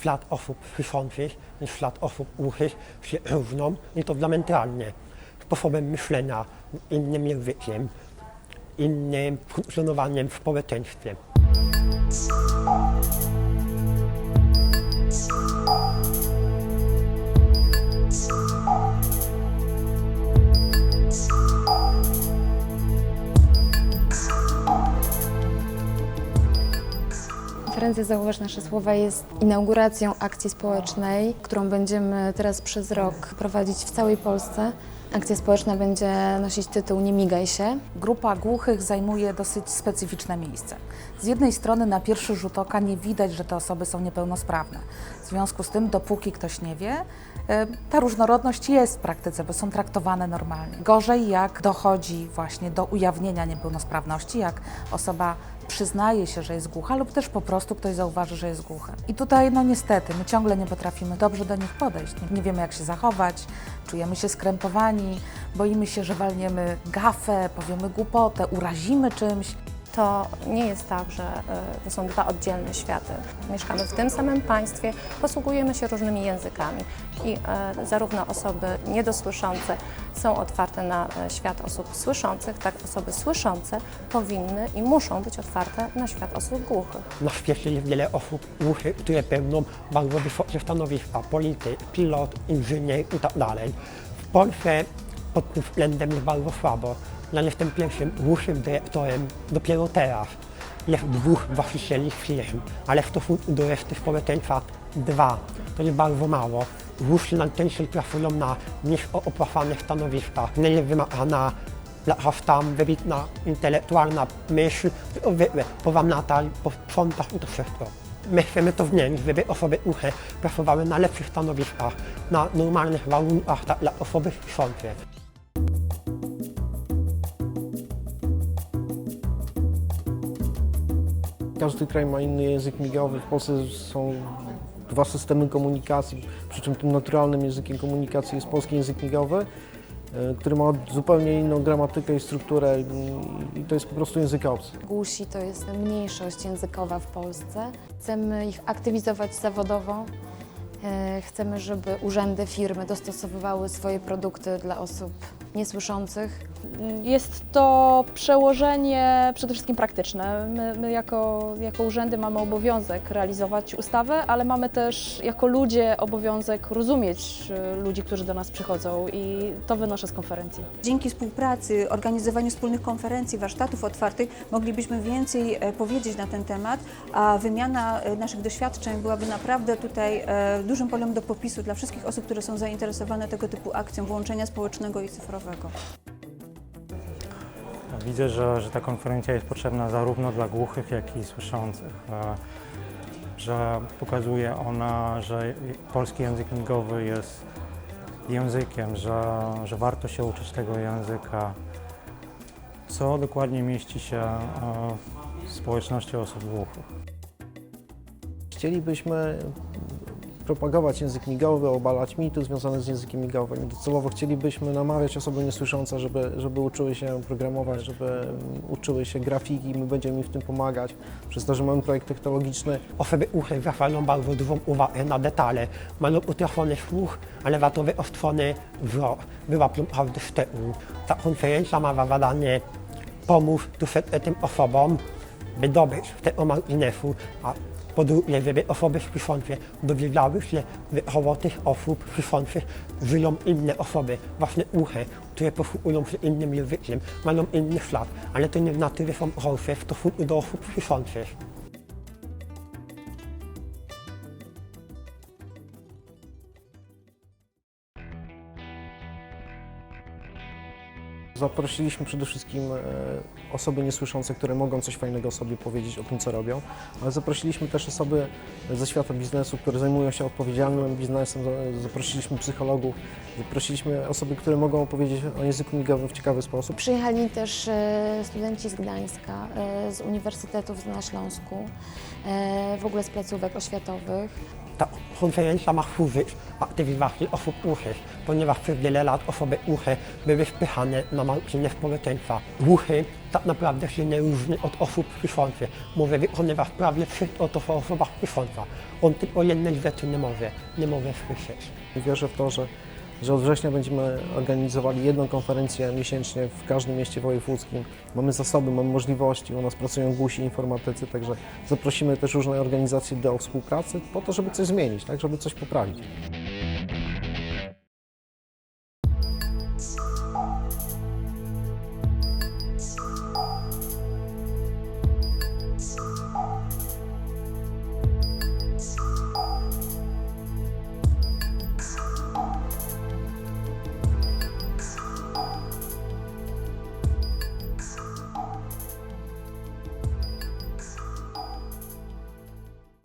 świat osób słyszących i świat osób głuchych się różnią i to diametralnie. Sposobem myślenia, innym językiem, innym funkcjonowaniem w społeczeństwie. Konferencja Zauważ Nasze Słowa jest inauguracją akcji społecznej, którą będziemy teraz przez rok prowadzić w całej Polsce. Akcja społeczna będzie nosić tytuł Nie migaj się. Grupa głuchych zajmuje dosyć specyficzne miejsce. Z jednej strony na pierwszy rzut oka nie widać, że te osoby są niepełnosprawne. W związku z tym, dopóki ktoś nie wie, e, ta różnorodność jest w praktyce, bo są traktowane normalnie. Gorzej jak dochodzi właśnie do ujawnienia niepełnosprawności, jak osoba przyznaje się, że jest głucha lub też po prostu ktoś zauważy, że jest głuchy. I tutaj no niestety my ciągle nie potrafimy dobrze do nich podejść. Nie, wiemy jak się zachować, czujemy się skrępowani, boimy się, że walniemy gafę, powiemy głupotę, urazimy czymś. To nie jest tak, że e, to są dwa oddzielne światy. Mieszkamy w tym samym państwie, posługujemy się różnymi językami i e, zarówno osoby niedosłyszące są otwarte na e, świat osób słyszących, tak osoby słyszące powinny i muszą być otwarte na świat osób głuchych. Na świecie jest wiele osób głuchych, które pełnią bardzo wysokie stanowiska, polityk, pilot, inżynier i tak. W Polsce pod tym względem jest bardzo słabo. Ja jestem pierwszym głuchym dyrektorem dopiero teraz. Jest dwóch właścicieli firm, ale w stosunku do reszty społeczeństwa dwa. To jest bardzo mało. Głusi najczęściej pracują na nisko opłacanych stanowiskach. Nie jest wymagana jakaś tam wybitna intelektualna myśl, tylko zwykle powamnataj, posprzątać i to wszystko. My chcemy to zmienić, żeby osoby uche pracowały na lepszych stanowiskach, na normalnych warunkach tak dla osoby słyszące. Każdy kraj ma inny język migowy. W Polsce są dwa systemy komunikacji, przy czym tym naturalnym językiem komunikacji jest polski język migowy, e, który ma zupełnie inną gramatykę i strukturę i- to jest po prostu język obcy. Głusi to jest mniejszość językowa w Polsce. Chcemy ich aktywizować zawodowo. E, Chcemy, żeby urzędy, firmy dostosowywały swoje produkty dla osób niesłyszących. Jest to przełożenie przede wszystkim praktyczne. My, my jako, jako urzędy mamy obowiązek realizować ustawę, ale mamy też jako ludzie obowiązek rozumieć e, ludzi, którzy do nas przychodzą i to wynoszę z konferencji. Dzięki współpracy, organizowaniu wspólnych konferencji, warsztatów otwartych moglibyśmy więcej e, powiedzieć na ten temat, a wymiana e, naszych doświadczeń byłaby naprawdę tutaj dużym polem do popisu dla wszystkich osób, które są zainteresowane tego typu akcją włączenia społecznego i cyfrowego. Widzę, że, że ta konferencja jest potrzebna zarówno dla głuchych, jak i słyszących. e, Że pokazuje ona, że polski język migowy jest językiem, że, że warto się uczyć tego języka. Co dokładnie mieści się e, w społeczności osób głuchych? Chcielibyśmy propagować język migowy, obalać mity związane z językiem migowym. Docelowo chcielibyśmy namawiać osoby niesłyszące, żeby, żeby uczyły się programować, żeby mm, uczyły się grafiki, my będziemy im w tym pomagać. Przez to, że mamy projekt technologiczny, Osoby uche zwracają bardzo dużą uwagę na detale. Mają utracony słuch, ale za to wyostrzony wzrok. Wyłapią każdy szczegół. Ta konferencja ma za zadanie pomóc tym osobom wydobyć z tego marginesu, a po drugie, żeby osoby słyszące dowiedziały się, że koło tych osób słyszących żyją inne osoby, właśnie uche, które posługują się innym językiem, mają inny ślad, ale to nie na tyle są gorsze w stosunku do osób słyszących. Zaprosiliśmy przede wszystkim e, osoby niesłyszące, które mogą coś fajnego sobie powiedzieć o tym, co robią, ale zaprosiliśmy też osoby ze świata biznesu, które zajmują się odpowiedzialnym biznesem, Za- zaprosiliśmy psychologów, zaprosiliśmy osoby, które mogą opowiedzieć o języku migowym w ciekawy sposób. Przyjechali też e, studenci z Gdańska, e, z uniwersytetów na Śląsku, w ogóle z placówek oświatowych. Ta konferencja ma służyć aktywizacji osób głuchych, ponieważ przez wiele lat osoby głuche były spychane na margines społeczeństwa. Głuchy tak naprawdę się nie różni od osób słyszących. Może wykonywać prawie wszystko to, co osoba słysząca. On tylko jednej rzeczy nie może, nie może słyszeć. Wierzę w to, że, że od września będziemy organizowali jedną konferencję miesięcznie w każdym mieście wojewódzkim. Mamy zasoby, mamy możliwości, u nas pracują głusi informatycy, także zaprosimy też różne organizacje do współpracy po to, żeby coś zmienić, tak, żeby coś poprawić.